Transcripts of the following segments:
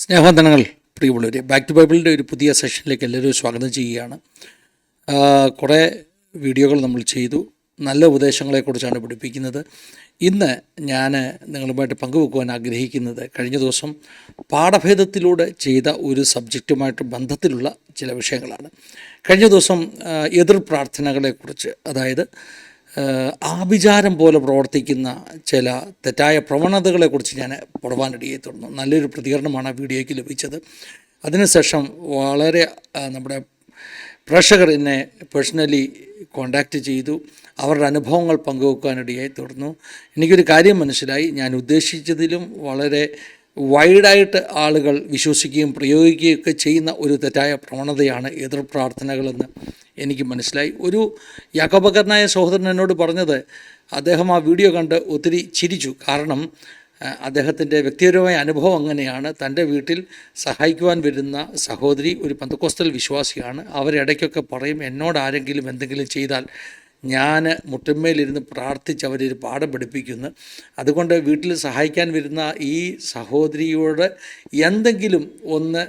സ്നേഹവന്ദനങ്ങൾ പ്രിയമുള്ളവരെ. Back to ബൈബിളിന്റെ ഒരു പുതിയ സെഷനിലേക്ക് എല്ലാവരും സ്വാഗതം ചെയ്യുകയാണ്. കുറേ വീഡിയോകൾ നമ്മൾ ചെയ്തു. നല്ല ഉപദേശങ്ങളെക്കുറിച്ചാണ് പഠിപ്പിക്കുന്നത്. ഇന്ന് ഞാൻ നിങ്ങളുമായിട്ട് പങ്കുവെക്കുവാൻ ആഗ്രഹിക്കുന്നത് കഴിഞ്ഞ ദിവസം പാഠഭേദത്തിലൂടെ ചെയ്ത ഒരു സബ്ജക്റ്റുമായിട്ട് ബന്ധത്തിലുള്ള ചില വിഷയങ്ങളാണ്. കഴിഞ്ഞ ദിവസം എതിർ പ്രാർത്ഥനകളെക്കുറിച്ച് അതായത് ആഭിചാരം പോലെ പ്രവർത്തിക്കുന്ന ചില തെറ്റായ പ്രവണതകളെക്കുറിച്ച് ഞാൻ പുറവാനിടയെ തുടർന്നു. നല്ലൊരു പ്രതികരണമാണ് ആ വീഡിയോയ്ക്ക് ലഭിച്ചത്. അതിനുശേഷം വളരെ നമ്മുടെ പ്രേക്ഷകർ എന്നെ പേഴ്സണലി കോണ്ടാക്റ്റ് ചെയ്തു. അവരുടെ അനുഭവങ്ങൾ പങ്കുവെക്കാനിടയായി തുടർന്നു. എനിക്കൊരു കാര്യം മനസ്സിലായി. ഞാൻ ഉദ്ദേശിച്ചതിലും വളരെ വൈഡായിട്ട് ആളുകൾ വിശ്വസിക്കുകയും പ്രയോഗിക്കുകയൊക്കെ ചെയ്യുന്ന ഒരു തെറ്റായ പ്രവണതയാണ് എതിർ പ്രാർത്ഥനകളെന്ന്. എനിക്ക് മനസ്സിലായി. ഒരു യാക്കോബക്കരനായ സഹോദരൻ എന്നോട് പറഞ്ഞത് അദ്ദേഹം ആ വീഡിയോ കണ്ട് ഒത്തിരി ചിരിച്ചു. കാരണം അദ്ദേഹത്തിന്റെ വ്യക്തിപരമായ അനുഭവം അങ്ങനെയാണ്. തന്റെ വീട്ടിൽ സഹായിക്കുവാൻ വരുന്ന സഹോദരി ഒരു പന്തക്കോസ്തൽ വിശ്വാസിയാണ്. അവരിടയ്ക്കൊക്കെ പറയും എന്നോട് ആരെങ്കിലും എന്തെങ്കിലും ചെയ്താൽ ഞാൻ മുട്ടന്മേലിരുന്ന് പ്രാർത്ഥിച്ച് അവരൊരു പാഠം പഠിപ്പിക്കുന്നു. അതുകൊണ്ട് വീട്ടിൽ സഹായിക്കാൻ വരുന്ന ഈ സഹോദരിയോട് എന്തെങ്കിലും ഒന്ന്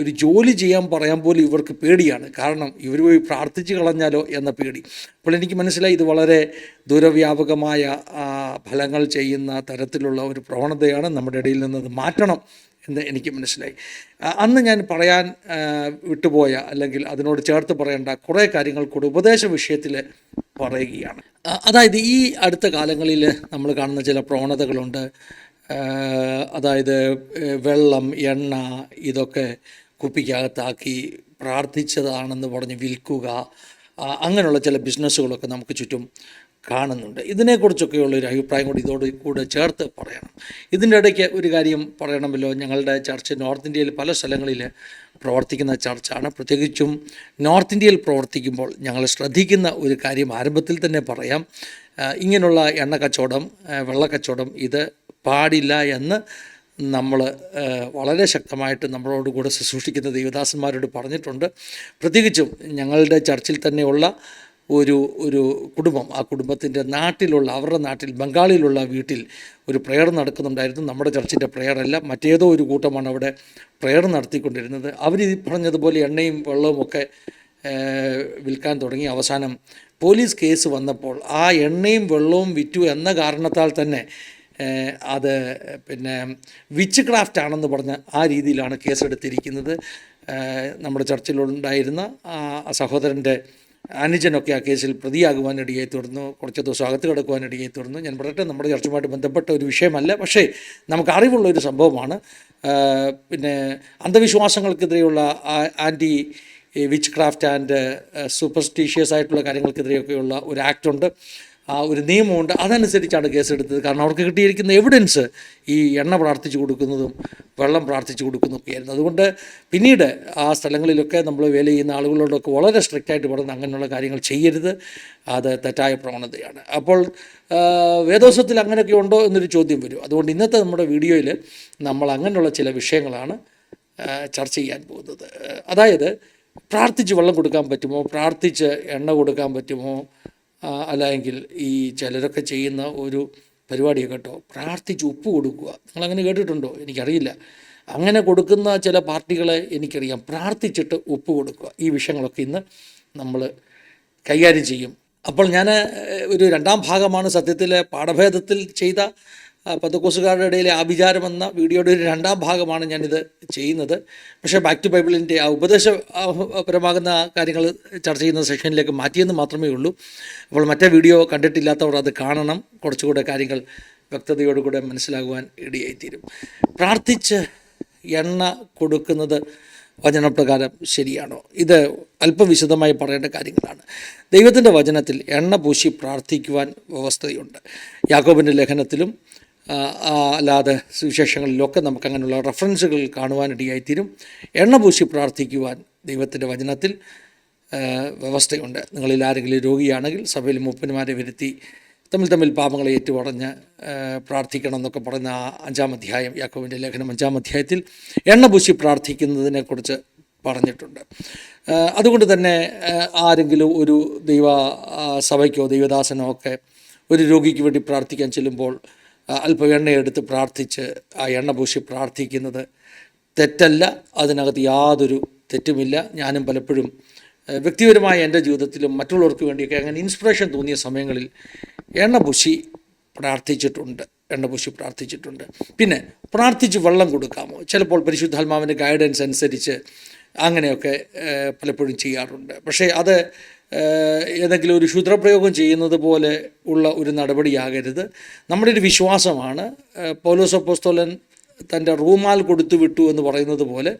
ഒരു ജോലി ചെയ്യാൻ പറയാൻ പോലും ഇവർക്ക് പേടിയാണ്. കാരണം ഇവർ പോയി പ്രാർത്ഥിച്ച് കളഞ്ഞാലോ എന്ന പേടി. അപ്പോൾ എനിക്ക് മനസ്സിലായി ഇത് വളരെ ദുരവ്യാപകമായ ഫലങ്ങൾ ചെയ്യുന്ന തരത്തിലുള്ള ഒരു പ്രവണതയാണ് നമ്മുടെ ഇടയിൽ നിന്ന് അത് മാറ്റണം എന്ന് എനിക്ക് മനസ്സിലായി. അന്ന് ഞാൻ പറയാൻ വിട്ടുപോയ അല്ലെങ്കിൽ അതിനോട് ചേർത്ത് പറയേണ്ട കുറേ കാര്യങ്ങൾ കൂടി ഉപദേശ വിഷയത്തിൽ പറയുകയാണ്. അതായത് ഈ അടുത്ത കാലങ്ങളിൽ നമ്മൾ കാണുന്ന ചില പ്രവണതകളുണ്ട്. അതായത് വെള്ളം എണ്ണ ഇതൊക്കെ കുപ്പിക്കകത്താക്കി പ്രാർത്ഥിച്ചതാണെന്ന് പറഞ്ഞ് വിൽക്കുക അങ്ങനെയുള്ള ചില ബിസിനസ്സുകളൊക്കെ നമുക്ക് ചുറ്റും കാണുന്നുണ്ട്. ഇതിനെക്കുറിച്ചൊക്കെയുള്ള ഒരു അഭിപ്രായം കൂടി ഇതോട് കൂടെ ചേർത്ത് പറയണം. ഇതിന്റെ ഇടയ്ക്ക് ഒരു കാര്യം പറയണമല്ലോ. ഞങ്ങളുടെ ചർച്ച് നോർത്ത് ഇന്ത്യയിൽ പല സ്ഥലങ്ങളിൽ പ്രവർത്തിക്കുന്ന ചർച്ചാണ്. പ്രത്യേകിച്ചും നോർത്ത് ഇന്ത്യയിൽ പ്രവർത്തിക്കുമ്പോൾ ഞങ്ങൾ ശ്രദ്ധിക്കുന്ന ഒരു കാര്യം ആരംഭത്തിൽ തന്നെ പറയാം. ഇങ്ങനെയുള്ള എണ്ണ കച്ചവടം വെള്ളക്കച്ചവടം ഇത് പാടില്ല എന്ന് നമ്മൾ വളരെ ശക്തമായിട്ട് നമ്മളോട് കൂടെ ശുശ്രൂഷിക്കുന്ന ദേവദാസന്മാരോട് പറഞ്ഞിട്ടുണ്ട്. പ്രത്യേകിച്ചും ഞങ്ങളുടെ ചർച്ചിൽ തന്നെയുള്ള ഒരു ഒരു കുടുംബം ആ കുടുംബത്തിന്റെ നാട്ടിലുള്ള അവരുടെ നാട്ടിൽ ബംഗാളിലുള്ള വീട്ടിൽ ഒരു പ്രയർ നടക്കുന്നുണ്ടായിരുന്നു. നമ്മുടെ ചർച്ചിന്റെ പ്രയർ അല്ല മറ്റേതോ ഒരു കൂട്ടമാണ് അവിടെ പ്രയർ നടത്തിക്കൊണ്ടിരുന്നത്. അവർ പറഞ്ഞതുപോലെ എണ്ണയും വെള്ളവും ഒക്കെ വിൽക്കാൻ തുടങ്ങി. അവസാനം പോലീസ് കേസ് വന്നപ്പോൾ ആ എണ്ണയും വെള്ളവും വിറ്റു എന്ന കാരണത്താൽ തന്നെ അത് പിന്നെ വിച്ച് ക്രാഫ്റ്റ് ആണെന്ന് പറഞ്ഞ് ആ രീതിയിലാണ് കേസെടുത്തിരിക്കുന്നത്. നമ്മുടെ ചർച്ചിലുണ്ടായിരുന്ന ആ സഹോദരന്റെ അനുജനൊക്കെ ആ കേസിൽ പ്രതിയാകുവാനിടയായി തുടർന്നു കുറച്ച് ദിവസം അകത്ത് കിടക്കുവാനിടയായി തീർന്നു. ഞാൻ പറയട്ടെ നമ്മുടെ ചർച്ചുമായിട്ട് ബന്ധപ്പെട്ട ഒരു വിഷയമല്ല പക്ഷേ നമുക്ക് അറിവുള്ള ഒരു സംഭവമാണ്. പിന്നെ അന്ധവിശ്വാസങ്ങൾക്കെതിരെയുള്ള anti witchcraft and superstitious ആയിട്ടുള്ള കാര്യങ്ങൾക്കെതിരെയൊക്കെയുള്ള ഒരു ആക്ടുണ്ട് ആ ഒരു നിയമമുണ്ട്. അതനുസരിച്ചാണ് കേസെടുത്തത്. കാരണം അവർക്ക് കിട്ടിയിരിക്കുന്ന എവിഡൻസ് ഈ എണ്ണ പ്രാർത്ഥിച്ചു കൊടുക്കുന്നതും വെള്ളം പ്രാർത്ഥിച്ചു കൊടുക്കുന്നതൊക്കെയായിരുന്നു. അതുകൊണ്ട് പിന്നീട് ആ സ്ഥലങ്ങളിലൊക്കെ നമ്മൾ വേല ചെയ്യുന്ന ആളുകളോടൊക്കെ വളരെ സ്ട്രിക്റ്റായിട്ട് പറഞ്ഞ് അങ്ങനെയുള്ള കാര്യങ്ങൾ ചെയ്യരുത്. അത് തെറ്റായ പ്രവണതയാണ്. അപ്പോൾ ആ, വേദോസത്തിൽ അങ്ങനെയൊക്കെ ഉണ്ടോ എന്നൊരു ചോദ്യം വരും. അതുകൊണ്ട് ഇന്നത്തെ നമ്മുടെ വീഡിയോയിൽ നമ്മൾ അങ്ങനെയുള്ള ചില വിഷയങ്ങളാണ് ചർച്ച ചെയ്യാൻ പോകുന്നത്. അതായത് പ്രാർത്ഥിച്ച് വെള്ളം കൊടുക്കാൻ പറ്റുമോ? പ്രാർത്ഥിച്ച് എണ്ണ കൊടുക്കാൻ പറ്റുമോ? അല്ലെങ്കിൽ ഈ ചിലരൊക്കെ ചെയ്യുന്ന ഒരു പരിപാടിയൊക്കെ കേട്ടോ. പ്രാർത്ഥിച്ച് ഉപ്പ് കൊടുക്കുക. നിങ്ങളങ്ങനെ കേട്ടിട്ടുണ്ടോ? എനിക്കറിയില്ല. അങ്ങനെ കൊടുക്കുന്ന ചില പാർട്ടികളെ എനിക്കറിയാം. പ്രാർത്ഥിച്ചിട്ട് ഉപ്പ് കൊടുക്കുക. ഈ വിഷയങ്ങളൊക്കെ ഇന്ന് നമ്മൾ കൈകാര്യം ചെയ്യും. അപ്പോൾ ഞാൻ ഒരു രണ്ടാം ഭാഗമാണ് സത്യത്തിലെ പാഠഭേദത്തിൽ ചെയ്ത പന്തക്കോസുകാരുടെ ഇടയിലെ ആഭിചാരം എന്ന വീഡിയോയുടെ ഒരു രണ്ടാം ഭാഗമാണ് ഞാനിത് ചെയ്യുന്നത്. പക്ഷേ ബാക്ക് ടു ബൈബിളിന്റെ ആ ഉപദേശപരമാകുന്ന കാര്യങ്ങൾ ചർച്ച ചെയ്യുന്ന സെഷനിലേക്ക് മാറ്റിയെന്ന് മാത്രമേ ഉള്ളൂ. അപ്പോൾ മറ്റേ വീഡിയോ കണ്ടിട്ടില്ലാത്തവർ അത് കാണണം. കുറച്ചുകൂടെ കാര്യങ്ങൾ വ്യക്തതയോടുകൂടെ മനസ്സിലാകുവാൻ ഇടയായിത്തീരും. പ്രാർത്ഥിച്ച് എണ്ണ കൊടുക്കുന്നത് വചനപ്രകാരം ശരിയാണോ? ഇത് അല്പം വിശദമായി പറയേണ്ട കാര്യങ്ങളാണ്. ദൈവത്തിന്റെ വചനത്തിൽ എണ്ണ പൂശി പ്രാർത്ഥിക്കുവാൻ വ്യവസ്ഥയുണ്ട്. യാക്കോബിന്റെ ലേഖനത്തിലും അല്ലാതെ സുവിശേഷങ്ങളിലൊക്കെ നമുക്ക് അങ്ങനെയുള്ള റെഫറൻസുകൾ കാണുവാനിടയായിത്തീരും. എണ്ണ പൂശി പ്രാർത്ഥിക്കുവാൻ ദൈവത്തിന്റെ വചനത്തിൽ വ്യവസ്ഥയുണ്ട്. നിങ്ങളിൽ ആരെങ്കിലും രോഗിയാണെങ്കിൽ സഭയിൽ മൂപ്പന്മാരെ വരുത്തി തമ്മിൽ തമ്മിൽ പാപങ്ങളെ ഏറ്റുപറഞ്ഞ് പ്രാർത്ഥിക്കണം എന്നൊക്കെ പറയുന്ന ആ അഞ്ചാം അധ്യായം യാക്കോവിന്റെ ലേഖനം അഞ്ചാം അധ്യായത്തിൽ എണ്ണ പൂശി പ്രാർത്ഥിക്കുന്നതിനെക്കുറിച്ച് പറഞ്ഞിട്ടുണ്ട്. അതുകൊണ്ട് തന്നെ ആരെങ്കിലും ഒരു ദൈവ സഭയ്ക്കോ ദൈവദാസനോ ഒക്കെ ഒരു രോഗിക്ക് വേണ്ടി പ്രാർത്ഥിക്കാൻ ചെല്ലുമ്പോൾ അല്പം എണ്ണയെടുത്ത് പ്രാർത്ഥിച്ച് ആ എണ്ണ പൂശി പ്രാർത്ഥിക്കുന്നത് തെറ്റല്ല അതിനകത്ത് യാതൊരു തെറ്റുമില്ല. ഞാനും പലപ്പോഴും വ്യക്തിപരമായ എന്റെ ജീവിതത്തിലും മറ്റുള്ളവർക്ക് വേണ്ടിയൊക്കെ അങ്ങനെ ഇൻസ്പിറേഷൻ തോന്നിയ സമയങ്ങളിൽ എണ്ണ പൂശി പ്രാർത്ഥിച്ചിട്ടുണ്ട് എണ്ണ പൂശി പ്രാർത്ഥിച്ചിട്ടുണ്ട്. പിന്നെ പ്രാർത്ഥിച്ച് വെള്ളം കൊടുക്കാമോ? ചിലപ്പോൾ പരിശുദ്ധാത്മാവിന്റെ ഗൈഡൻസ് അനുസരിച്ച് അങ്ങനെയൊക്കെ പലപ്പോഴും ചെയ്യാറുണ്ട്. പക്ഷേ അത് ഏതെങ്കിലും ഒരു ക്ഷുദ്രപ്രയോഗം ചെയ്യുന്നത് പോലെ ഉള്ള ഒരു നടപടിയാകരുത്. നമ്മുടെ ഒരു വിശ്വാസമാണ് ഏഹ്, പൗലോസ് അപ്പോസ്തോലൻ തന്റെ റൂമാൽ കൊടുത്തു വിട്ടു എന്ന് പറയുന്നത് പോലെ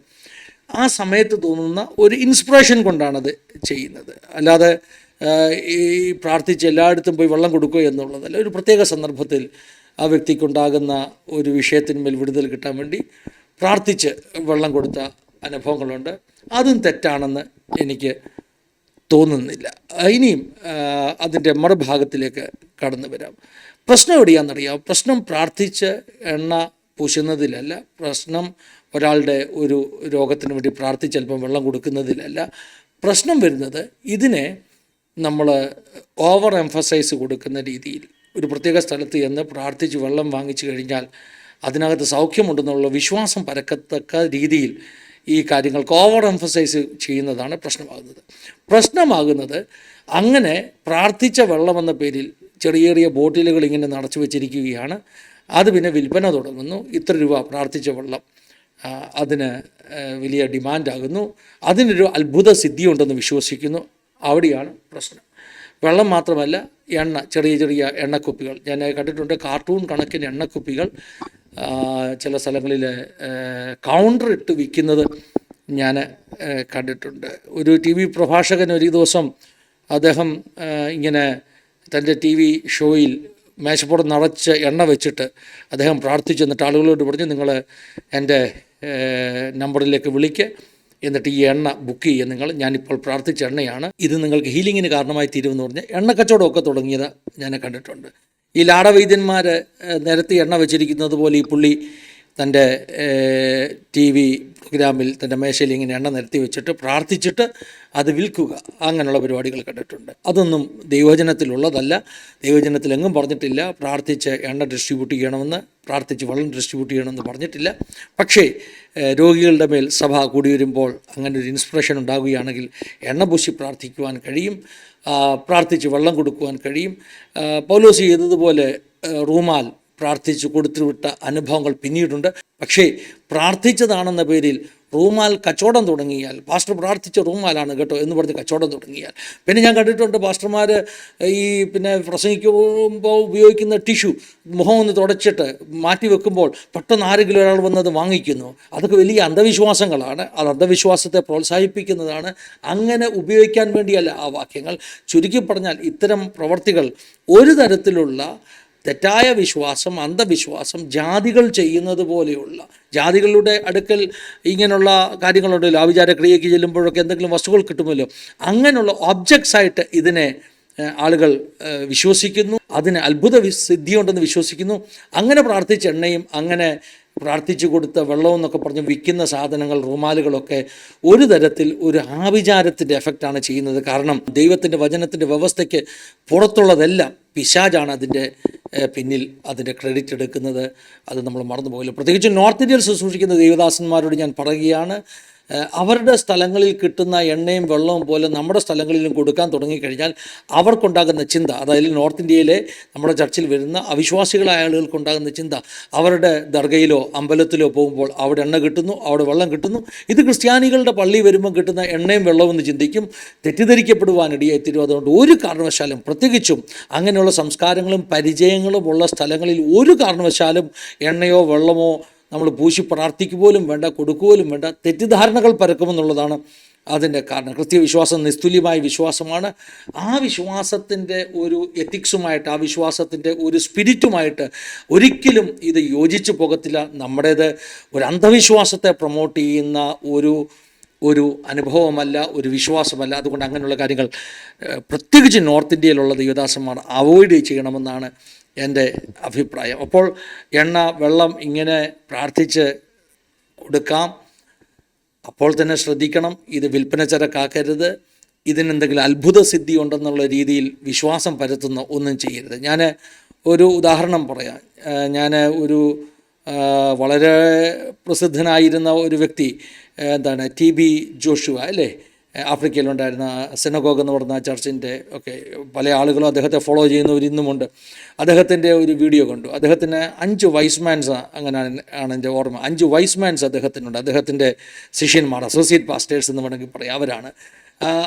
ആ സമയത്ത് തോന്നുന്ന ഒരു ഇൻസ്പിറേഷൻ കൊണ്ടാണത് ചെയ്യുന്നത്. അല്ലാതെ ഈ പ്രാർത്ഥിച്ച് എല്ലായിടത്തും പോയി വെള്ളം കൊടുക്കുക എന്നുള്ളതല്ല ഒരു പ്രത്യേക സന്ദർഭത്തിൽ ആ വ്യക്തിക്കുണ്ടാകുന്ന ഒരു വിഷയത്തിന്മേൽ വിടുതൽ കിട്ടാൻ വേണ്ടി പ്രാർത്ഥിച്ച് വെള്ളം കൊടുത്ത അനുഭവങ്ങളുണ്ട്. അതും തെറ്റാണെന്ന് എനിക്ക് തോന്നുന്നില്ല. ഇനിയും അതിന്റെ മറുഭാഗത്തിലേക്ക് കടന്നു വരാം. പ്രശ്നം എവിടെയാണെന്നറിയാം പ്രശ്നം പ്രാർത്ഥിച്ച് എണ്ണ പൂശുന്നതിലല്ല. പ്രശ്നം ഒരാളുടെ ഒരു രോഗത്തിന് വേണ്ടി പ്രാർത്ഥിച്ച് അല്പം വെള്ളം കൊടുക്കുന്നതിലല്ല. പ്രശ്നം വരുന്നത് ഇതിനെ നമ്മൾ ഓവർ എംഫസൈസ് കൊടുക്കുന്ന രീതിയിൽ. ഒരു പ്രത്യേക സ്ഥലത്ത് ചെന്ന് പ്രാർത്ഥിച്ച് വെള്ളം വാങ്ങിച്ചു കഴിഞ്ഞാൽ അതിനകത്ത് സൗഖ്യമുണ്ടെന്നുള്ള വിശ്വാസം പരക്കത്തക്ക രീതിയിൽ ഈ കാര്യങ്ങൾക്ക് ഓവർ എംഫസൈസ് ചെയ്യുന്നതാണ് പ്രശ്നമാകുന്നത്. പ്രശ്നമാകുന്നത് അങ്ങനെ പ്രാർത്ഥിച്ച വെള്ളമെന്ന പേരിൽ ചെറിയ ചെറിയ ബോട്ടിലുകൾ ഇങ്ങനെ നടച്ചു വെച്ചിരിക്കുകയാണ്. അത് പിന്നെ വിൽപ്പന തുടങ്ങുന്നു. ഇത്ര രൂപ പ്രാർത്ഥിച്ച വെള്ളം അതിന് വലിയ ഡിമാൻഡാകുന്നു. അതിനൊരു അത്ഭുത സിദ്ധിയുണ്ടെന്ന് വിശ്വസിക്കുന്നു. അവിടെയാണ് പ്രശ്നം. വെള്ളം മാത്രമല്ല എണ്ണ ചെറിയ ചെറിയ എണ്ണക്കുപ്പികൾ. ഞാൻ കണ്ടിട്ടുണ്ട് കാർട്ടൂൺ കണക്കിന് എണ്ണക്കുപ്പികൾ ചില സ്ഥലങ്ങളിൽ കൗണ്ടർ ഇട്ട് വിൽക്കുന്നത് ഞാൻ കണ്ടിട്ടുണ്ട്. ഒരു ടി വി പ്രഭാഷകൻ ഒരു ദിവസം അദ്ദേഹം ഇങ്ങനെ തന്റെ ടി വി ഷോയിൽ മേശപ്പുറം നിറച്ച് എണ്ണ വെച്ചിട്ട് അദ്ദേഹം പ്രാർത്ഥിച്ചു. എന്നിട്ട് ആളുകളോട് പറഞ്ഞു നിങ്ങൾ എന്റെ നമ്പറിലേക്ക് വിളിക്ക്. എന്നിട്ട് ഈ എണ്ണ ബുക്ക് ചെയ്യുക നിങ്ങൾ ഞാനിപ്പോൾ പ്രാർത്ഥിച്ച എണ്ണയാണ്. ഇത് നിങ്ങൾക്ക് ഹീലിങ്ങിന് കാരണമായി തീരുമെന്ന് പറഞ്ഞ് എണ്ണ കച്ചവടമൊക്കെ തുടങ്ങിയത് ഞാൻ കണ്ടിട്ടുണ്ട്. ഈ ലാടവൈദ്യന്മാർ നിരത്തി എണ്ണ വെച്ചിരിക്കുന്നത് പോലെ ഈ പുള്ളി തന്റെ ടി വി പ്രോഗ്രാമിൽ തന്റെ മേശയിൽ ഇങ്ങനെ എണ്ണ നിരത്തി വെച്ചിട്ട് പ്രാർത്ഥിച്ചിട്ട് അത് വിൽക്കുക. അങ്ങനെയുള്ള പരിപാടികൾ കണ്ടിട്ടുണ്ട്. അതൊന്നും ദൈവജനത്തിലുള്ളതല്ല ദൈവജനത്തിലെങ്ങും പറഞ്ഞിട്ടില്ല. പ്രാർത്ഥിച്ച് എണ്ണ ഡിസ്ട്രിബ്യൂട്ട് ചെയ്യണമെന്ന് പ്രാർത്ഥിച്ച് വെള്ളം ഡിസ്ട്രിബ്യൂട്ട് ചെയ്യണമെന്ന് പറഞ്ഞിട്ടില്ല. പക്ഷേ രോഗികളുടെ മേൽ സഭ കൂടി വരുമ്പോൾ അങ്ങനെ ഒരു ഇൻസ്പിറേഷൻ ഉണ്ടാകുകയാണെങ്കിൽ എണ്ണ പൂശി പ്രാർത്ഥിക്കുവാൻ കഴിയും. പ്രാർത്ഥിച്ച് വെള്ളം കൊടുക്കുവാൻ കഴിയും. പൗലോസ് ചെയ്തതുപോലെ റൂമാൽ പ്രാർത്ഥിച്ച് കൊടുത്തുവിട്ട അനുഭവങ്ങൾ പിന്നീടുണ്ട്. പക്ഷേ പ്രാർത്ഥിച്ചതാണെന്ന പേരിൽ റൂമാൽ കച്ചവടം തുടങ്ങിയാൽ പാസ്റ്റർ പ്രാർത്ഥിച്ച റൂമാലാണ് കേട്ടോ എന്ന് പറഞ്ഞ് കച്ചവടം തുടങ്ങിയാൽ. പിന്നെ ഞാൻ കണ്ടിട്ടുണ്ട് പാസ്റ്റർമാർ ഈ പിന്നെ പ്രസംഗിക്കുമ്പോൾ ഉപയോഗിക്കുന്ന ടിഷ്യു മുഖം ഒന്ന് തുടച്ചിട്ട് മാറ്റി വെക്കുമ്പോൾ പെട്ടെന്ന് ആരെങ്കിലും ഒരാൾ വന്നത് വാങ്ങിക്കുന്നു. അതൊക്കെ വലിയ അന്ധവിശ്വാസങ്ങളാണ്. അത് അന്ധവിശ്വാസത്തെ പ്രോത്സാഹിപ്പിക്കുന്നതാണ്. അങ്ങനെ ഉപയോഗിക്കാൻ വേണ്ടിയല്ല ആ വാക്യങ്ങൾ. ചുരുക്കി പറഞ്ഞാൽ ഇത്തരം പ്രവർത്തികൾ ഒരു തരത്തിലുള്ള തെറ്റായ വിശ്വാസം അന്ധവിശ്വാസം ജാതികൾ ചെയ്യുന്നത് പോലെയുള്ള ജാതികളുടെ അടുക്കൽ ഇങ്ങനെയുള്ള കാര്യങ്ങളുണ്ടല്ലോ ആവിചാര ക്രിയയ്ക്ക് ചെല്ലുമ്പോഴൊക്കെ എന്തെങ്കിലും വസ്തുക്കൾ കിട്ടുമല്ലോ. അങ്ങനെയുള്ള ഒബ്ജക്ട്സ് ആയിട്ട് ഇതിനെ ആളുകൾ വിശ്വസിക്കുന്നു. അതിന് അത്ഭുത സിദ്ധിയുണ്ടെന്ന് വിശ്വസിക്കുന്നു. അങ്ങനെ പ്രാർത്ഥിച്ച എണ്ണയും അങ്ങനെ പ്രാർത്ഥിച്ചു കൊടുത്ത വെള്ളം എന്നൊക്കെ പറഞ്ഞ് വിൽക്കുന്ന സാധനങ്ങൾ റൂമാലുകളൊക്കെ ഒരു തരത്തിൽ ഒരു ആവിചാരത്തിന്റെ എഫക്റ്റാണ് ചെയ്യുന്നത്. കാരണം ദൈവത്തിന്റെ വചനത്തിന്റെ വ്യവസ്ഥയ്ക്ക് പുറത്തുള്ളതെല്ലാം പിശാജാണ് അതിന്റെ പിന്നിൽ അതിന്റെ ക്രെഡിറ്റ് എടുക്കുന്നത്. അത് നമ്മൾ മറന്നുപോകില്ല. പ്രത്യേകിച്ച് നോർത്ത് ഇന്ത്യയിൽ ശുശ്രൂഷിക്കുന്ന ദേവദാസന്മാരോട് ഞാൻ പറയുകയാണ് അവരുടെ സ്ഥലങ്ങളിൽ കിട്ടുന്ന എണ്ണയും വെള്ളവും പോലെ നമ്മുടെ സ്ഥലങ്ങളിലും കൊടുക്കാൻ തുടങ്ങിക്കഴിഞ്ഞാൽ അവർക്കുണ്ടാകുന്ന ചിന്ത അതായത് നോർത്ത് ഇന്ത്യയിലെ നമ്മുടെ ചർച്ചിൽ വരുന്ന അവിശ്വാസികളായ ആളുകൾക്കുണ്ടാകുന്ന ചിന്ത അവരുടെ ദർഗയിലോ അമ്പലത്തിലോ പോകുമ്പോൾ അവിടെ എണ്ണ കിട്ടുന്നു അവിടെ വെള്ളം കിട്ടുന്നു. ഇത് ക്രിസ്ത്യാനികളുടെ പള്ളി വരുമ്പോൾ കിട്ടുന്ന എണ്ണയും വെള്ളവും എന്ന് ചിന്തിക്കും. തെറ്റിദ്ധരിക്കപ്പെടുവാനിടയായിത്തീരും അതുകൊണ്ട് ഒരു കാരണവശാലും പ്രത്യേകിച്ചും അങ്ങനെയുള്ള സംസ്കാരങ്ങളും പരിചയങ്ങളും ഉള്ള സ്ഥലങ്ങളിൽ ഒരു കാരണവശാലും എണ്ണയോ വെള്ളമോ നമ്മൾ പൂശി പ്രാർത്ഥിക്കുക പോലും വേണ്ട കൊടുക്കുക പോലും വേണ്ട തെറ്റിദ്ധാരണകൾ പരക്കുമെന്നുള്ളതാണ് അതിന്റെ കാരണം. കൃത്യവിശ്വാസം നിസ്തുല്യമായ വിശ്വാസമാണ്. ആ വിശ്വാസത്തിന്റെ ഒരു എത്തിക്സുമായിട്ട് ആ വിശ്വാസത്തിന്റെ ഒരു സ്പിരിറ്റുമായിട്ട് ഒരിക്കലും ഇത് യോജിച്ചു പോകത്തില്ല. നമ്മുടേത് ഒരു അന്ധവിശ്വാസത്തെ പ്രൊമോട്ട് ചെയ്യുന്ന ഒരു ഒരു അനുഭവമല്ല ഒരു വിശ്വാസമല്ല. അതുകൊണ്ട് അങ്ങനെയുള്ള കാര്യങ്ങൾ പ്രത്യേകിച്ച് നോർത്ത് ഇന്ത്യയിലുള്ള ദേവദാസന്മാർ അവോയ്ഡ് ചെയ്യണമെന്നാണ് എന്റെ അഭിപ്രായം. അപ്പോൾ എണ്ണ വെള്ളം ഇങ്ങനെ പ്രാർത്ഥിച്ച് കൊടുക്കാം. അപ്പോൾ തന്നെ ശ്രദ്ധിക്കണം ഇത് വിൽപ്പന ചരക്കാക്കരുത് ഇതിനെന്തെങ്കിലും അത്ഭുത സിദ്ധി ഉണ്ടെന്നുള്ള രീതിയിൽ വിശ്വാസം പരത്തുന്ന ഒന്നും ചെയ്യരുത്. ഞാൻ ഒരു ഉദാഹരണം പറയാം. ഞാൻ ഒരു വളരെ പ്രസിദ്ധനായിരുന്ന ഒരു വ്യക്തി എന്താണ് ടി ബി ജോഷുവ അല്ലേ? ആഫ്രിക്കയിലുണ്ടായിരുന്ന സെനഗോഗ് എന്ന് പറഞ്ഞ ചർച്ചിന്റെ ഒക്കെ പല ആളുകളും അദ്ദേഹത്തെ ഫോളോ ചെയ്യുന്നവർ ഇന്നുമുണ്ട്. അദ്ദേഹത്തിന്റെ ഒരു വീഡിയോ കണ്ടു. അദ്ദേഹത്തിന് അഞ്ച് വൈസ്മാൻസ് അങ്ങനെ ആണ് എന്റെ ഓർമ്മ. അഞ്ച് വൈസ്മാൻസ് അദ്ദേഹത്തിനുണ്ട്. അദ്ദേഹത്തിന്റെ ശിഷ്യന്മാർ അസോസിയേറ്റ് പാസ്റ്റേഴ്സ് എന്ന് വേണമെങ്കിൽ പറയാം. അവരാണ്.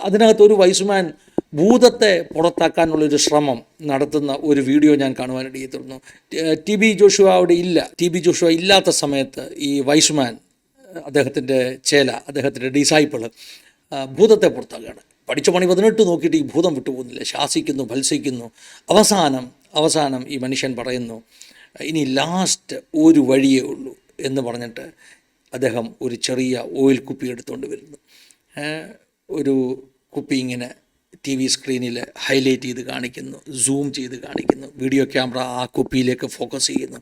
അതിനകത്ത് ഒരു വൈസ്മാൻ ഭൂതത്തെ പുറത്താക്കാനുള്ളൊരു ശ്രമം നടത്തുന്ന ഒരു വീഡിയോ ഞാൻ കാണുവാനിടയിൽ തീർന്നു ടി ബി ജോഷുവ അവിടെ ഇല്ല. ടി ബി ജോഷുവ ഇല്ലാത്ത സമയത്ത് ഈ വൈസ്മാൻ അദ്ദേഹത്തിന്റെ ചേല അദ്ദേഹത്തിന്റെ ഡിസൈപ്പിൾ ഭൂതത്തെ പുറത്താക്കുകയാണ്. പഠിച്ച പണി പതിനെട്ട് നോക്കിയിട്ട് ഈ ഭൂതം വിട്ടുപോകുന്നില്ല. ശാസിക്കുന്നു ഭത്സിക്കുന്നു. അവസാനം അവസാനം ഈ മനുഷ്യൻ പറയുന്നു ഇനി ലാസ്റ്റ് ഒരു വഴിയേ ഉള്ളൂ എന്ന് പറഞ്ഞിട്ട് അദ്ദേഹം ഒരു ചെറിയ ഓയിൽ കുപ്പി എടുത്തുകൊണ്ട് വരുന്നു. ഒരു കുപ്പി ഇങ്ങനെ ടി വി സ്ക്രീനിൽ ഹൈലൈറ്റ് ചെയ്ത് കാണിക്കുന്നു സൂം ചെയ്ത് കാണിക്കുന്നു വീഡിയോ ക്യാമറ ആ കുപ്പിയിലേക്ക് ഫോക്കസ് ചെയ്യുന്നു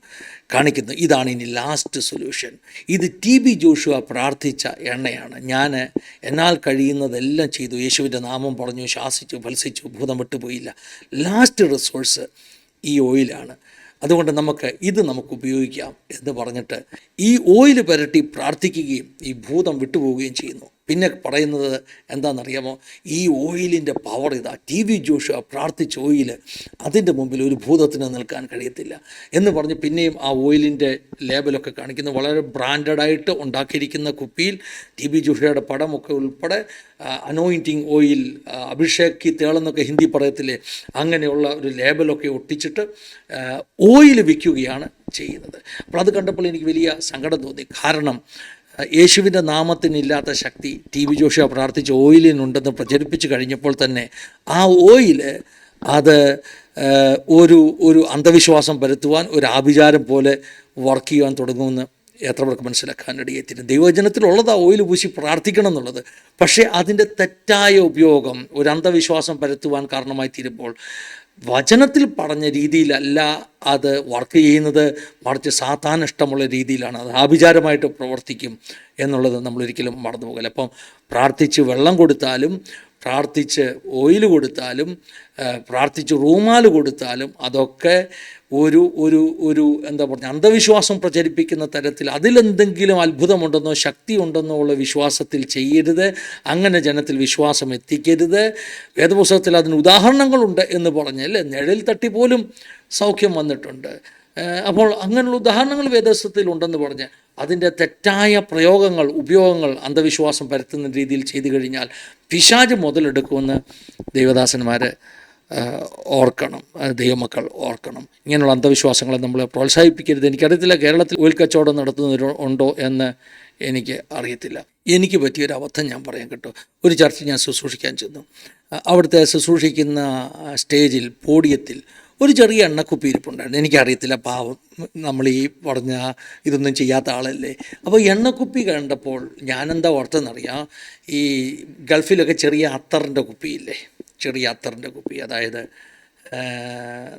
കാണിക്കുന്നു. ഇതാണ് ഇനി ലാസ്റ്റ് സൊല്യൂഷൻ ഇത് ടി ബി ജോഷുവ പ്രാർത്ഥിച്ച എണ്ണയാണ്. ഞാൻ എന്നാൽ കഴിയുന്നതെല്ലാം ചെയ്തു. യേശുവിന്റെ നാമം പറഞ്ഞു ശാസിച്ചു ഫത്സിച്ചു ഭൂതം വിട്ടുപോയില്ല ലാസ്റ്റ് റിസോഴ്സ് ഈ ഓയിലാണ്. അതുകൊണ്ട് നമുക്ക് ഇത് നമുക്ക് ഉപയോഗിക്കാം എന്ന് പറഞ്ഞിട്ട് ഈ ഓയിൽ പുരട്ടി പ്രാർത്ഥിക്കുകയും ഈ ഭൂതം വിട്ടുപോവുകയും ചെയ്യുന്നു. പിന്നെ പറയുന്നത് എന്താണെന്നറിയാമോ? ഈ ഓയിലിന്റെ പവർ ഇതാ. ടി വി ജോഷു പ്രാർത്ഥിച്ച ഓയിൽ അതിന്റെ മുമ്പിൽ ഒരു ഭൂതത്തിന് നിൽക്കാൻ കഴിയത്തില്ല എന്ന് പറഞ്ഞ് പിന്നെയും ആ ഓയിലിന്റെ ലേബലൊക്കെ കാണിക്കുന്നു വളരെ ബ്രാൻഡഡായിട്ട് ഉണ്ടാക്കിയിരിക്കുന്ന കുപ്പിയിൽ ടി ബി ജോഷയുടെ പടമൊക്കെ ഉൾപ്പെടെ അനോയിന്റിങ് ഓയിൽ അഭിഷേക് തേളെന്നൊക്കെ ഹിന്ദി പറയത്തില്ലേ? അങ്ങനെയുള്ള ഒരു ലേബലൊക്കെ ഒട്ടിച്ചിട്ട് ഓയിൽ വിൽക്കുകയാണ് ചെയ്യുന്നത്. അപ്പോൾ അത് കണ്ടപ്പോൾ എനിക്ക് വലിയ സങ്കടം തോന്നി. കാരണം യേശുവിന്റെ നാമത്തിനില്ലാത്ത ശക്തി ടി വി ജോഷിയ പ്രാർത്ഥിച്ച ഓയിലിനുണ്ടെന്ന് പ്രചരിപ്പിച്ച് കഴിഞ്ഞപ്പോൾ തന്നെ ആ ഓയിൽ അത് ഒരു ഒരു അന്ധവിശ്വാസം പരത്തുവാൻ ഒരു ആഭിചാരം പോലെ വർക്ക് ചെയ്യുവാൻ തുടങ്ങുമെന്ന് എത്ര പേർക്ക് മനസ്സിലാക്കാനിടയെത്തിരും ആ ഓയിൽ പൂശി പ്രാർത്ഥിക്കണം എന്നുള്ളത്. പക്ഷേ അതിന്റെ തെറ്റായ ഉപയോഗം ഒരു അന്ധവിശ്വാസം പരത്തുവാൻ കാരണമായി തീരുമ്പോൾ വചനത്തിൽ പറഞ്ഞ രീതിയിലല്ല അത് വർക്ക് ചെയ്യുന്നത്. മറിച്ച് സാത്താൻ ഇഷ്ടമുള്ള രീതിയിലാണ് അത് ആഭിചാരമായിട്ട് പ്രവർത്തിക്കും എന്നുള്ളത് നമ്മളൊരിക്കലും മറന്നു പോകില്ല. അപ്പം പ്രാർത്ഥിച്ച് വെള്ളം കൊടുത്താലും പ്രാർത്ഥിച്ച് ഓയിൽ കൊടുത്താലും പ്രാർത്ഥിച്ച് റൂമാൽ കൊടുത്താലും അതൊക്കെ ഒരു ഒരു ഒരു എന്താ പറഞ്ഞ അന്ധവിശ്വാസം പ്രചരിപ്പിക്കുന്ന തരത്തിൽ അതിലെന്തെങ്കിലും അത്ഭുതമുണ്ടെന്നോ ശക്തി ഉണ്ടെന്നോ ഉള്ള വിശ്വാസത്തിൽ ചെയ്യരുത്. അങ്ങനെ ജനത്തിൽ വിശ്വാസം എത്തിക്കരുത്. വേദപുസ്തകത്തിൽ അതിന് ഉദാഹരണങ്ങളുണ്ട് എന്ന് പറഞ്ഞാൽ നിഴൽ തട്ടി പോലും സൗഖ്യം വന്നിട്ടുണ്ട്. അപ്പോൾ അങ്ങനെയുള്ള ഉദാഹരണങ്ങൾ വേദപുസ്തകത്തിൽ ഉണ്ടെന്ന് പറഞ്ഞ് അതിന്റെ തെറ്റായ പ്രയോഗങ്ങൾ ഉപയോഗങ്ങൾ അന്ധവിശ്വാസം പരത്തുന്ന രീതിയിൽ ചെയ്തു കഴിഞ്ഞാൽ പിശാജ് മുതലെടുക്കുമെന്ന് ദൈവദാസന്മാർ ഓർക്കണം. ദൈവമക്കൾ ഓർക്കണം. ഇങ്ങനെയുള്ള അന്ധവിശ്വാസങ്ങളെ നമ്മൾ പ്രോത്സാഹിപ്പിക്കരുത്. എനിക്കറിയത്തില്ല കേരളത്തിൽ ഓയിൽ കച്ചവടം നടത്തുന്നവർ ഉണ്ടോ എന്ന് എനിക്ക് അറിയത്തില്ല. എനിക്ക് പറ്റിയൊരു അബദ്ധം ഞാൻ പറയാൻ കേട്ടോ. ഒരു ചർച്ച ഞാൻ ശുശ്രൂഷിക്കാൻ ചെന്നു. അവിടുത്തെ ശുശ്രൂഷിക്കുന്ന സ്റ്റേജിൽ പോഡിയത്തിൽ ഒരു ചെറിയ എണ്ണക്കുപ്പി ഇരിപ്പുണ്ടായിരുന്നു. എനിക്കറിയത്തില്ല പാവം നമ്മൾ ഈ പറഞ്ഞ ഇതൊന്നും ചെയ്യാത്ത ആളല്ലേ. അപ്പോൾ എണ്ണക്കുപ്പി കണ്ടപ്പോൾ ഞാനെന്താ ഓർത്തെന്നറിയാം? ഈ ഗൾഫിലൊക്കെ ചെറിയ അത്തറിന്റെ കുപ്പിയില്ലേ? ചെറിയ അത്തറിന്റെ കുപ്പി അതായത്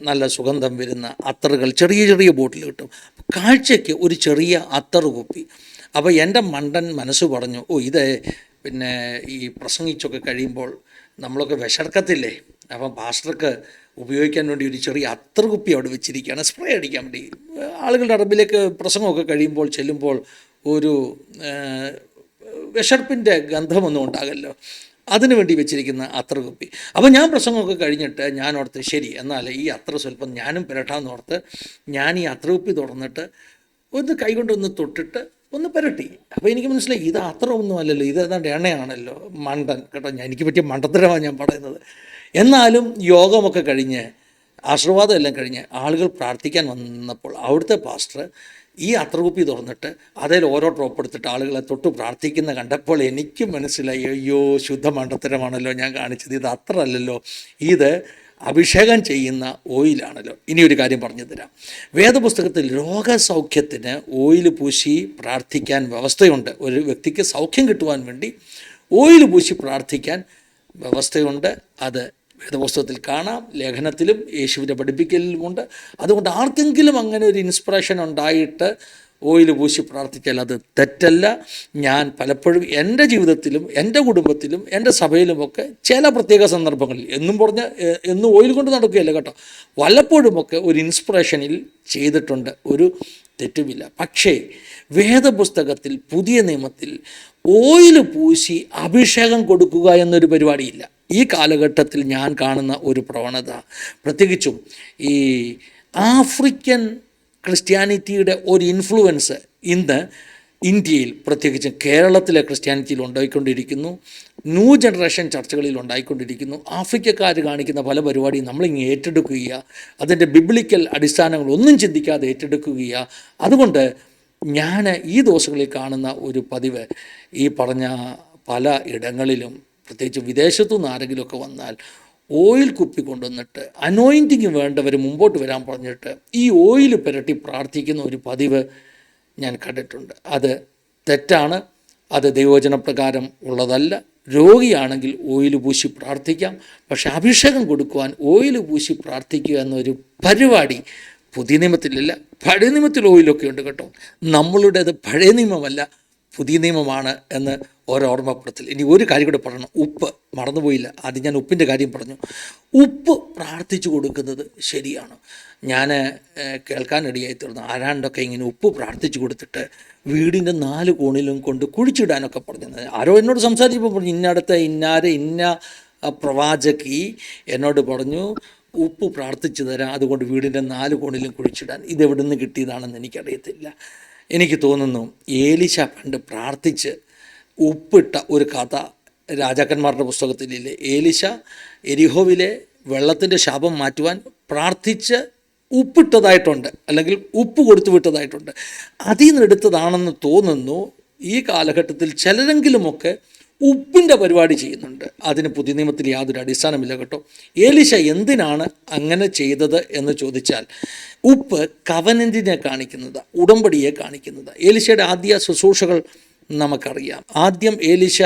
നല്ല സുഗന്ധം വരുന്ന അത്തറുകൾ ചെറിയ ചെറിയ ബോട്ടിൽ കിട്ടും. കാഴ്ചയ്ക്ക് ഒരു ചെറിയ അത്തർ കുപ്പി. അപ്പോൾ എന്റെ മണ്ടൻ മനസ്സ് പറഞ്ഞു ഓ ഇത് പിന്നെ ഈ പ്രസംഗിച്ചൊക്കെ കഴിയുമ്പോൾ നമ്മളൊക്കെ വിശർക്കത്തില്ലേ? അപ്പം പാസ്റ്റർക്ക് ഉപയോഗിക്കാൻ വേണ്ടി ഒരു ചെറിയ അത്തർ കുപ്പി അവിടെ വെച്ചിരിക്കുകയാണ്. സ്പ്രേ അടിക്കാൻ വേണ്ടി. ആളുകളുടെ അറബിലേക്ക് പ്രസംഗമൊക്കെ കഴിയുമ്പോൾ ചെല്ലുമ്പോൾ ഒരു വിശർപ്പിന്റെ ഗന്ധമൊന്നും ഉണ്ടാകല്ലോ. അതിനു വേണ്ടി വെച്ചിരിക്കുന്ന അത്ര കുപ്പി. അപ്പോൾ ഞാൻ പ്രസംഗമൊക്കെ കഴിഞ്ഞിട്ട് ഞാൻ ഓർത്ത് ശരി എന്നാൽ ഈ അത്ര സ്വല്പം ഞാനും പുരട്ടാമെന്ന് ഓർത്ത് ഞാൻ ഈ അത്ര കുപ്പി തുറന്നിട്ട് ഒന്ന് കൈകൊണ്ടൊന്ന് തൊട്ടിട്ട് ഒന്ന് പുരട്ടി. അപ്പോൾ എനിക്ക് മനസ്സിലായി ഇത് അത്ര ഒന്നും അല്ലല്ലോ ഇത് ഏതാണ്ട് എണ്ണയാണല്ലോ മണ്ടൻ കേട്ടോ ഞാൻ എനിക്ക് പറ്റിയ മണ്ടത്തരമാണ് ഞാൻ പറയുന്നത്. എന്നാലും യോഗമൊക്കെ കഴിഞ്ഞ് ആശീർവാദം എല്ലാം കഴിഞ്ഞ് ആളുകൾ പ്രാർത്ഥിക്കാൻ വന്നപ്പോൾ അവിടുത്തെ പാസ്റ്റർ ഈ അത്രകുപ്പി തുറന്നിട്ട് അതിൽ ഓരോ ഡ്രോപ്പ് എടുത്തിട്ട് ആളുകളെ തൊട്ട് പ്രാർത്ഥിക്കുന്ന കണ്ടപ്പോൾ എനിക്ക് മനസ്സിലായി അയ്യോ ശുദ്ധ മണ്ടത്തരമാണല്ലോ ഞാൻ കാണിച്ചത്. ഇത് അത്ര അല്ലല്ലോ. ഇത് അഭിഷേകം ചെയ്യുന്ന ഓയിലാണല്ലോ ഇനി ഒരു കാര്യം പറഞ്ഞു തരാം. വേദപുസ്തകത്തിൽ രോഗസൗഖ്യത്തിന് ഓയിൽ പൂശി പ്രാർത്ഥിക്കാൻ വ്യവസ്ഥയുണ്ട്. ഒരു വ്യക്തിക്ക് സൗഖ്യം കിട്ടുവാൻ വേണ്ടി ഓയിൽ പൂശി പ്രാർത്ഥിക്കാൻ വ്യവസ്ഥയുണ്ട്. അത് വേദപുസ്തകത്തിൽ കാണാം. ലേഖനത്തിലും യേശുവിന്റെ പഠിപ്പിക്കലിലുമുണ്ട്. അതുകൊണ്ട് ആർക്കെങ്കിലും അങ്ങനെ ഒരു ഇൻസ്പിറേഷൻ ഉണ്ടായിട്ട് ഓയിൽ പൂശി പ്രാർത്ഥിച്ചാൽ അത് തെറ്റല്ല. ഞാൻ പലപ്പോഴും എന്റെ ജീവിതത്തിലും എന്റെ കുടുംബത്തിലും എന്റെ സഭയിലുമൊക്കെ ചില പ്രത്യേക സന്ദർഭങ്ങളിൽ എന്നും പറഞ്ഞ് എന്നും ഓയിൽ കൊണ്ട് നടക്കുകയല്ല കേട്ടോ. വല്ലപ്പോഴുമൊക്കെ ഒരു ഇൻസ്പിറേഷനിൽ ചെയ്തിട്ടുണ്ട്. ഒരു തെറ്റുമില്ല. പക്ഷേ വേദപുസ്തകത്തിൽ പുതിയ നിയമത്തിൽ ഓയിൽ പൂശി അഭിഷേകം കൊടുക്കുക എന്നൊരു പരിപാടിയില്ല. ഈ കാലഘട്ടത്തിൽ ഞാൻ കാണുന്ന ഒരു പ്രവണത. പ്രത്യേകിച്ചും ഈ ആഫ്രിക്കൻ ക്രിസ്ത്യാനിറ്റിയുടെ ഒരു ഇൻഫ്ലുവൻസ് ഇന്ന് ഇന്ത്യയിൽ പ്രത്യേകിച്ച് കേരളത്തിലെ ക്രിസ്ത്യാനിറ്റിയിൽ ഉണ്ടായിക്കൊണ്ടിരിക്കുന്നു. ന്യൂ ജനറേഷൻ ചർച്ചകളിൽ ഉണ്ടായിക്കൊണ്ടിരിക്കുന്നു. ആഫ്രിക്കക്കാർ കാണിക്കുന്ന പല പരിപാടിയും നമ്മളിങ്ങ് ഏറ്റെടുക്കുക അതിന്റെ ബിബ്ലിക്കൽ അടിസ്ഥാനങ്ങൾ ഒന്നും ചിന്തിക്കാതെ ഏറ്റെടുക്കുക അതുകൊണ്ട് ഞാൻ ഈ ദിവസങ്ങളിൽ കാണുന്ന ഒരു പതിവ് ഈ പറഞ്ഞ പല ഇടങ്ങളിലും പ്രത്യേകിച്ച് വിദേശത്തു നിന്ന് ആരെങ്കിലുമൊക്കെ വന്നാൽ ഓയിൽ കുപ്പി കൊണ്ടുവന്നിട്ട് അനോയിന്റിങ് വേണ്ടവർ മുമ്പോട്ട് വരാൻ പറഞ്ഞിട്ട് ഈ ഓയിൽ പുരട്ടി പ്രാർത്ഥിക്കുന്ന ഒരു പതിവ് ഞാൻ കണ്ടിട്ടുണ്ട്. അത് തെറ്റാണ്. അത് ദൈവചന പ്രകാരം ഉള്ളതല്ല. രോഗിയാണെങ്കിൽ ഓയിൽ പൂശി പ്രാർത്ഥിക്കാം. പക്ഷെ അഭിഷേകം കൊടുക്കുവാൻ ഓയിൽ പൂശി പ്രാർത്ഥിക്കുക എന്നൊരു പരിപാടി പുതിയ നിയമത്തിലില്ല. പഴയ നിയമത്തിൽ ഓയിലൊക്കെ ഉണ്ട് കേട്ടോ. നമ്മളുടേത് പഴയ നിയമമല്ല. പുതിയ നിയമമാണ് എന്ന് ഓരോ ഓർമ്മപ്പെടുത്തൽ. ഇനി ഒരു കാര്യം കൂടെ പറയണം. ഉപ്പ് മറന്നുപോയില്ല. ആദ്യം ഞാൻ ഉപ്പിന്റെ കാര്യം പറഞ്ഞു. ഉപ്പ് പ്രാർത്ഥിച്ചു കൊടുക്കുന്നത് ശരിയാണ്. ഞാൻ കേൾക്കാനിടയായി തീർന്നു. ആരാണ്ടൊക്കെ ഇങ്ങനെ ഉപ്പ് പ്രാർത്ഥിച്ചു കൊടുത്തിട്ട് വീടിന്റെ നാല് കോണിലും കൊണ്ട് കുഴിച്ചിടാനൊക്കെ പറഞ്ഞു. ആരോ എന്നോട് സംസാരിച്ചപ്പോൾ പറഞ്ഞു ഇന്നടുത്ത ഇന്നാരെ ഇന്ന പ്രവാചകി എന്നോട് പറഞ്ഞു ഉപ്പ് പ്രാർത്ഥിച്ചു തരാം. അതുകൊണ്ട് വീടിന്റെ നാല് കോണിലും കുഴിച്ചിടാൻ. ഇതെവിടെ നിന്ന് കിട്ടിയതാണെന്ന് എനിക്കറിയത്തില്ല. എനിക്ക് തോന്നുന്നു ഏലിശ പണ്ട് പ്രാർത്ഥിച്ച് ഉപ്പിട്ട ഒരു കഥ രാജാക്കന്മാരുടെ പുസ്തകത്തിലില്ലേ? ഏലിശ എരിഹോവിലെ വെള്ളത്തിന്റെ ശാപം മാറ്റുവാൻ പ്രാർത്ഥിച്ച് ഉപ്പിട്ടതായിട്ടുണ്ട്. അല്ലെങ്കിൽ ഉപ്പ് കൊടുത്തു വിട്ടതായിട്ടുണ്ട്. അതിൽ നിന്ന് എടുത്തതാണെന്ന് തോന്നുന്നു ഈ കാലഘട്ടത്തിൽ ചിലരെങ്കിലുമൊക്കെ ഉപ്പിന്റെ പരിപാടി ചെയ്യുന്നുണ്ട്. അതിന് പുതിയ നിയമത്തിൽ യാതൊരു അടിസ്ഥാനമില്ല കേട്ടോ. ഏലിശ എന്തിനാണ് അങ്ങനെ ചെയ്തത് എന്ന് ചോദിച്ചാൽ ഉപ്പ് കവനന്റിനെ കാണിക്കുന്നത് ഉടമ്പടിയെ കാണിക്കുന്നത്. ഏലിശയുടെ ആദ്യ ശുശ്രൂഷകൾ നമുക്കറിയാം. ആദ്യം ഏലിശ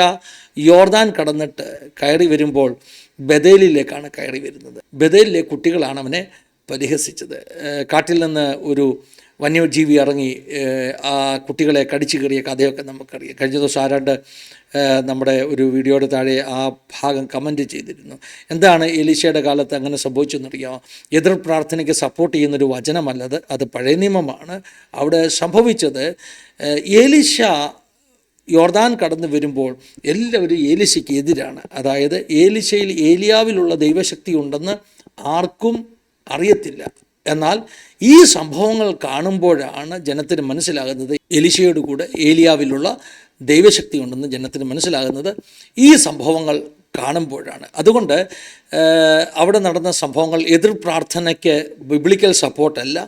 യോർദാൻ കടന്നിട്ട് കയറി വരുമ്പോൾ ബദേലിലേക്കാണ് കയറി വരുന്നത്. ബദേലിലെ കുട്ടികളാണ് അവനെ പരിഹസിച്ചത്. കാട്ടിൽ നിന്ന് ഒരു വന്യജീവി ഇറങ്ങി ആ കുട്ടികളെ കടിച്ചു കയറിയ കഥയൊക്കെ നമുക്കറിയാം. കഴിഞ്ഞ ദിവസം ആരാണ്ട് നമ്മുടെ ഒരു വീഡിയോയുടെ താഴെ ആ ഭാഗം കമന്റ് ചെയ്തിരുന്നു. എന്താണ് എലീശയുടെ കാലത്ത് അങ്ങനെ സംഭവിച്ചെന്നറിയാമോ? എതിർ പ്രാർത്ഥനയ്ക്ക് സപ്പോർട്ട് ചെയ്യുന്നൊരു വചനമല്ലത് അത്. പഴയ നിയമമാണ്. അവിടെ സംഭവിച്ചത് ഏലീശ യോർദാൻ കടന്നു വരുമ്പോൾ എല്ലാവരും ഏലിശയ്ക്ക് എതിരാണ്. അതായത് ഏലിശയിൽ ഏലിയാവിലുള്ള ദൈവശക്തി ഉണ്ടെന്ന് ആർക്കും അറിയത്തില്ല. എന്നാൽ ഈ സംഭവങ്ങൾ കാണുമ്പോഴാണ് ജനത്തിന് മനസ്സിലാകുന്നത്. എലിശയോട് കൂടെ ഏലിയാവിലുള്ള ദൈവശക്തി ഉണ്ടെന്ന് ജനത്തിന് മനസ്സിലാകുന്നത് ഈ സംഭവങ്ങൾ കാണുമ്പോഴാണ്. അതുകൊണ്ട് അവിടെ നടന്ന സംഭവങ്ങൾ എതിർ പ്രാർത്ഥനയ്ക്ക് ബിബ്ലിക്കൽ സപ്പോർട്ടല്ല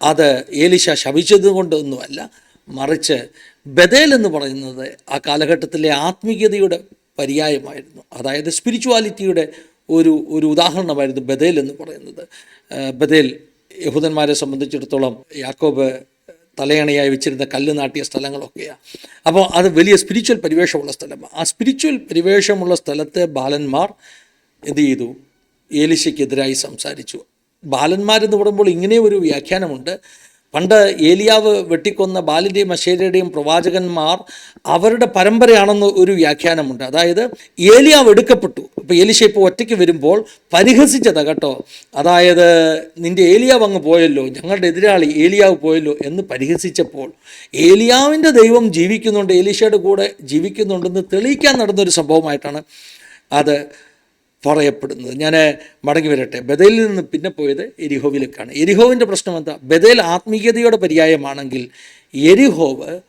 അത് ഏലിശ ശപിച്ചത് കൊണ്ടൊന്നുമല്ല മറിച്ച് ബദേൽ എന്ന് പറയുന്നത് ആ കാലഘട്ടത്തിലെ ആത്മീയതയുടെ പര്യായമായിരുന്നു. അതായത് സ്പിരിച്വാലിറ്റിയുടെ ഒരു ഒരു ഉദാഹരണമായിരുന്നു ബദേൽ എന്ന് പറയുന്നത്. ബദേൽ യഹൂദന്മാരെ സംബന്ധിച്ചിടത്തോളം യാക്കോബ് തലയണയായി വെച്ചിരുന്ന കല്ല് നാട്ടിയ സ്ഥലങ്ങളൊക്കെയാണ് അപ്പോൾ അത് വലിയ സ്പിരിച്വൽ പരിവേഷമുള്ള സ്ഥലമാണ് ആ സ്പിരിച്വൽ പരിവേഷമുള്ള സ്ഥലത്തെ ബാലന്മാർ എന്ത് ചെയ്തു? ഏലിശയ്ക്കെതിരായി സംസാരിച്ചു. ബാലന്മാരെന്ന് പറയുമ്പോൾ ഇങ്ങനെ ഒരു വ്യാഖ്യാനമുണ്ട്. പണ്ട് ഏലിയാവ് വെട്ടിക്കൊന്ന ബാലിന്റെയും അശേരയുടെയും പ്രവാചകന്മാർ അവരുടെ പരമ്പരയാണെന്ന് ഒരു വ്യാഖ്യാനമുണ്ട്. അതായത് ഏലിയാവ് എടുക്കപ്പെട്ടു. ഇപ്പോൾ ഏലിശ ഇപ്പോൾ ഒറ്റയ്ക്ക് വരുമ്പോൾ പരിഹസിച്ചത് കേട്ടോ. അതായത് നിന്റെ ഏലിയാവ് അങ്ങ് പോയല്ലോ ഞങ്ങളുടെ എതിരാളി ഏലിയാവ് പോയല്ലോ എന്ന് പരിഹസിച്ചപ്പോൾ ഏലിയാവിന്റെ ദൈവം ജീവിക്കുന്നുണ്ട് ഏലീശയുടെ കൂടെ ജീവിക്കുന്നുണ്ടെന്ന് തെളിയിക്കാൻ നടന്നൊരു സംഭവമായിട്ടാണ് അത് പറയപ്പെടുന്നത്. ഞാൻ മടങ്ങി വരട്ടെ. ബദലിൽ നിന്ന് പിന്നെ പോയത് എരിഹോവിലേക്കാണ്. എരിഹോവിന്റെ പ്രശ്നം എന്താ? ബദേൽ ആത്മീയതയുടെ പര്യായമാണെങ്കിൽ എരിഹോവ്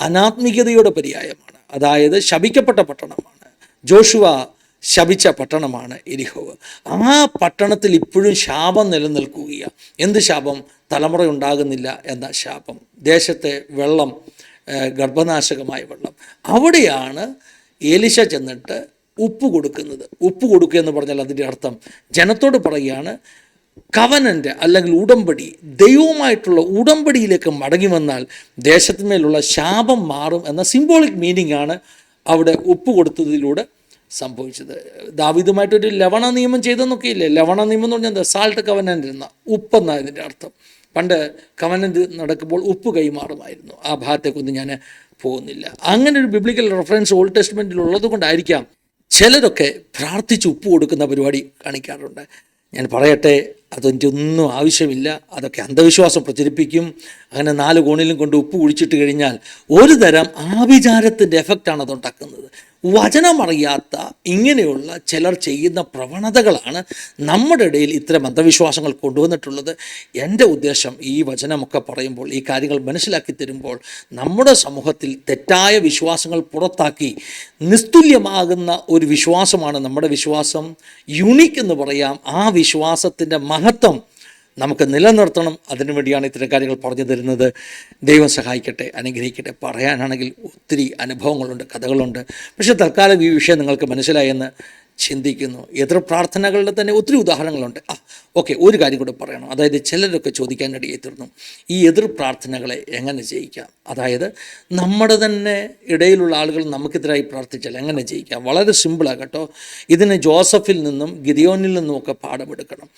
അനാത്മീയതയുടെ പര്യായമാണ്. അതായത് ശപിക്കപ്പെട്ട പട്ടണമാണ്. ജോഷുവ ശപിച്ച പട്ടണമാണ് എരിഹോവ്. ആ പട്ടണത്തിൽ ഇപ്പോഴും ശാപം നിലനിൽക്കുകയാണ് എന്ത് ശാപം? തലമുറ ഉണ്ടാകുന്നില്ല എന്ന ശാപം. ദേശത്തെ വെള്ളം ഗർഭനാശകമായ വെള്ളം. അവിടെയാണ് ഏലിശ ചെന്നിട്ട് ഉപ്പ് കൊടുക്കുന്നത്. ഉപ്പ് കൊടുക്കുക എന്ന് പറഞ്ഞാൽ അതിന്റെ അർത്ഥം ജനത്തോട് പറയുകയാണ് കവനന്റ് അല്ലെങ്കിൽ ഉടമ്പടി ദൈവവുമായിട്ടുള്ള ഉടമ്പടിയിലേക്ക് മടങ്ങി വന്നാൽ ദേശത്തിന്മേലുള്ള ശാപം മാറും എന്ന സിംബോളിക് മീനിങ് ആണ് അവിടെ ഉപ്പ് കൊടുത്തതിലൂടെ സംഭവിച്ചത്. ദാവിദുമായിട്ടൊരു ലവണ നിയമം ചെയ്തെന്നൊക്കെ ഇല്ലേ ലവണ നിയമം എന്ന് പറഞ്ഞാൽ എന്താ? സാൾട്ട് കവനന്റ് എന്ന ഉപ്പെന്ന ഇതിന്റെ അർത്ഥം. പണ്ട് കവനന്റ് നടക്കുമ്പോൾ ഉപ്പ് കൈമാറുമായിരുന്നു. ആ ഭാഗത്തേക്കൊന്നും ഞാൻ പോകുന്നില്ല. അങ്ങനെ ഒരു ബിബ്ലിക്കൽ റെഫറൻസ് ഓൾഡ് ടെസ്റ്റ്മെന്റിൽ ഉള്ളത് കൊണ്ടായിരിക്കാം ചിലരൊക്കെ പ്രാർത്ഥിച്ച് ഉപ്പ് കൊടുക്കുന്ന പരിപാടി കാണിക്കാറുണ്ട്. ഞാൻ പറയട്ടെ അതെനിക്ക് ഒന്നും ആവശ്യമില്ല. അതൊക്കെ അന്ധവിശ്വാസം പ്രചരിപ്പിക്കും. അങ്ങനെ നാല് കോണിലും കൊണ്ട് ഉപ്പ് കുഴിച്ചിട്ട് കഴിഞ്ഞാൽ ഒരു തരം ആഭിചാരത്തിന്റെ എഫക്റ്റാണ് അതുണ്ടാക്കുന്നത്. വചനമറിയാത്ത ഇങ്ങനെയുള്ള ചിലർ ചെയ്യുന്ന പ്രവണതകളാണ് നമ്മുടെ ഇടയിൽ ഇത്തരം അന്ധവിശ്വാസങ്ങൾ കൊണ്ടുവന്നിട്ടുള്ളത്. എന്റെ ഉദ്ദേശം ഈ വചനമൊക്കെ പറയുമ്പോൾ ഈ കാര്യങ്ങൾ മനസ്സിലാക്കി തരുമ്പോൾ നമ്മുടെ സമൂഹത്തിൽ തെറ്റായ വിശ്വാസങ്ങൾ പുറത്താക്കി നിസ്തുല്യമാകുന്ന ഒരു വിശ്വാസമാണ് നമ്മുടെ വിശ്വാസം. യുണീക്ക് എന്ന് പറയാം ആ വിശ്വാസത്തിന്റെ മഹത്വം നമുക്ക് നിലനിർത്തണം. അതിനു വേണ്ടിയാണ് ഇത്തരം കാര്യങ്ങൾ പറഞ്ഞു തരുന്നത്. ദൈവം സഹായിക്കട്ടെ അനുഗ്രഹിക്കട്ടെ. പറയാനാണെങ്കിൽ ഒത്തിരി അനുഭവങ്ങളുണ്ട് കഥകളുണ്ട്. പക്ഷേ തൽക്കാലം ഈ വിഷയം നിങ്ങൾക്ക് മനസ്സിലായെന്ന് ചിന്തിക്കുന്നു. എതിർ പ്രാർത്ഥനകളുടെ തന്നെ ഒത്തിരി ഉദാഹരണങ്ങളുണ്ട്. ആ ഓക്കെ ഒരു കാര്യം കൂടെ പറയണം. അതായത് ചിലരൊക്കെ ചോദിക്കാനിടയായി തീർന്നു. ഈ എതിർ പ്രാർത്ഥനകളെ എങ്ങനെ ജയിക്കാം? അതായത് നമ്മുടെ തന്നെ ഇടയിലുള്ള ആളുകൾ നമുക്കെതിരായി പ്രാർത്ഥിച്ചാൽ എങ്ങനെ ജയിക്കാം? വളരെ സിമ്പിളാണ് കേട്ടോ. ഇതിന് ജോസഫിൽ നിന്നും ഗിരിയോനിൽ നിന്നും ഒക്കെ പാഠമെടുക്കണം.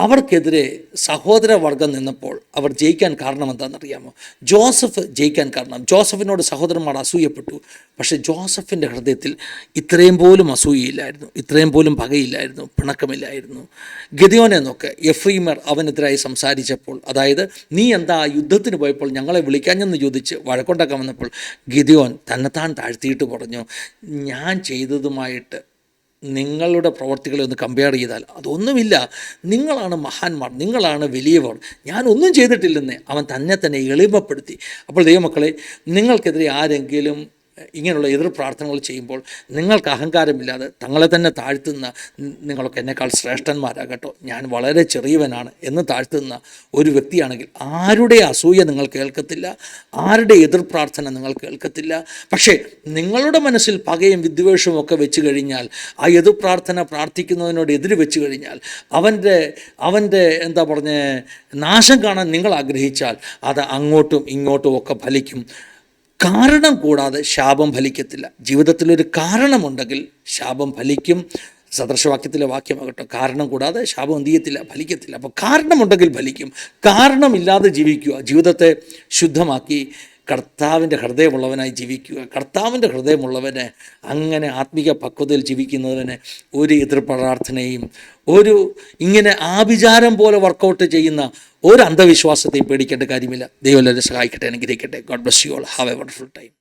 അവർക്കെതിരെ സഹോദരവർഗം നിന്നപ്പോൾ അവർ ജയിക്കാൻ കാരണം എന്താണെന്നറിയാമോ ജോസഫ് ജയിക്കാൻ കാരണം. ജോസഫിനോട് സഹോദരന്മാർ അസൂയപ്പെട്ടു. പക്ഷേ ജോസഫിന്റെ ഹൃദയത്തിൽ ഇത്രയും പോലും അസൂയയില്ലായിരുന്നു. ഇത്രയും പോലും പകയില്ലായിരുന്നു. പിണക്കമില്ലായിരുന്നു. ഗതിയോനെ നോക്ക്. എഫ്രീമർ അവനെതിരായി സംസാരിച്ചപ്പോൾ അതായത് നീ എന്താ യുദ്ധത്തിന് പോയപ്പോൾ ഞങ്ങളെ വിളിക്കാഞ്ഞെന്ന് ചോദിച്ച് വഴക്കുണ്ടാക്കാൻ വന്നപ്പോൾ ഗതിയോൻ തന്നെത്താൻ താഴ്ത്തിയിട്ട് പറഞ്ഞു ഞാൻ ചെയ്തതുമായിട്ട് നിങ്ങളുടെ പ്രവർത്തികളെ ഒന്ന് കമ്പയർ ചെയ്താൽ അതൊന്നുമില്ല. നിങ്ങളാണ് മഹാന്മാർ നിങ്ങളാണ് വലിയവർ. ഞാനൊന്നും ചെയ്തിട്ടില്ലെന്ന്. അവൻ തന്നെ തന്നെ എളിമപ്പെടുത്തി. അപ്പോൾ ദൈവമക്കളെ നിങ്ങൾക്കെതിരെ ആരെങ്കിലും ഇങ്ങനെയുള്ള എതിർ പ്രാർത്ഥനകൾ ചെയ്യുമ്പോൾ നിങ്ങൾക്ക് അഹങ്കാരമില്ലാതെ തങ്ങളെ തന്നെ താഴ്ത്തുന്ന നിങ്ങളൊക്കെ എന്നെക്കാൾ ശ്രേഷ്ഠന്മാരാകട്ടോ. ഞാൻ വളരെ ചെറിയവനാണ് എന്ന് താഴ്ത്തുന്ന ഒരു വ്യക്തിയാണെങ്കിൽ ആരുടെ അസൂയ നിങ്ങൾ കേൾക്കത്തില്ല ആരുടെ എതിർ പ്രാർത്ഥന നിങ്ങൾ കേൾക്കത്തില്ല. പക്ഷേ നിങ്ങളുടെ മനസ്സിൽ പകയും വിദ്വേഷവും ഒക്കെ വെച്ച് കഴിഞ്ഞാൽ ആ എതിർ പ്രാർത്ഥന പ്രാർത്ഥിക്കുന്നതിനോട് എതിർ വെച്ച് കഴിഞ്ഞാൽ അവന്റെ അവന്റെ എന്താ പറഞ്ഞ നാശം കാണാൻ നിങ്ങൾ ആഗ്രഹിച്ചാൽ അത് അങ്ങോട്ടും ഇങ്ങോട്ടും ഒക്കെ ഫലിക്കും. കാരണം കൂടാതെ ശാപം ഫലിക്കത്തില്ല. ജീവിതത്തിലൊരു കാരണമുണ്ടെങ്കിൽ ശാപം ഫലിക്കും. സദൃശവാക്യത്തിലെ വാക്യമാകട്ടെ കാരണം കൂടാതെ ശാപം എന്ത് ചെയ്യത്തില്ല? ഫലിക്കത്തില്ല. അപ്പോൾ കാരണമുണ്ടെങ്കിൽ ഫലിക്കും. കാരണമില്ലാതെ ജീവിക്കുക ജീവിതത്തെ ശുദ്ധമാക്കി കർത്താവിന്റെ ഹൃദയമുള്ളവനായി ജീവിക്കുക. കർത്താവിന്റെ ഹൃദയമുള്ളവന് അങ്ങനെ ആത്മീക പക്വതയിൽ ജീവിക്കുന്നതിന് ഒരു എതിർ പ്രാർത്ഥനയും ഒരു ഇങ്ങനെ ആഭിചാരം പോലെ വർക്കൗട്ട് ചെയ്യുന്ന ഒരു അന്ധവിശ്വാസത്തെയും പേടിക്കേണ്ട കാര്യമില്ല. ദൈവം എല്ലാവരും സഹായിക്കട്ടെ അനുഗ്രഹിക്കട്ടെ. God bless you all have a wonderful time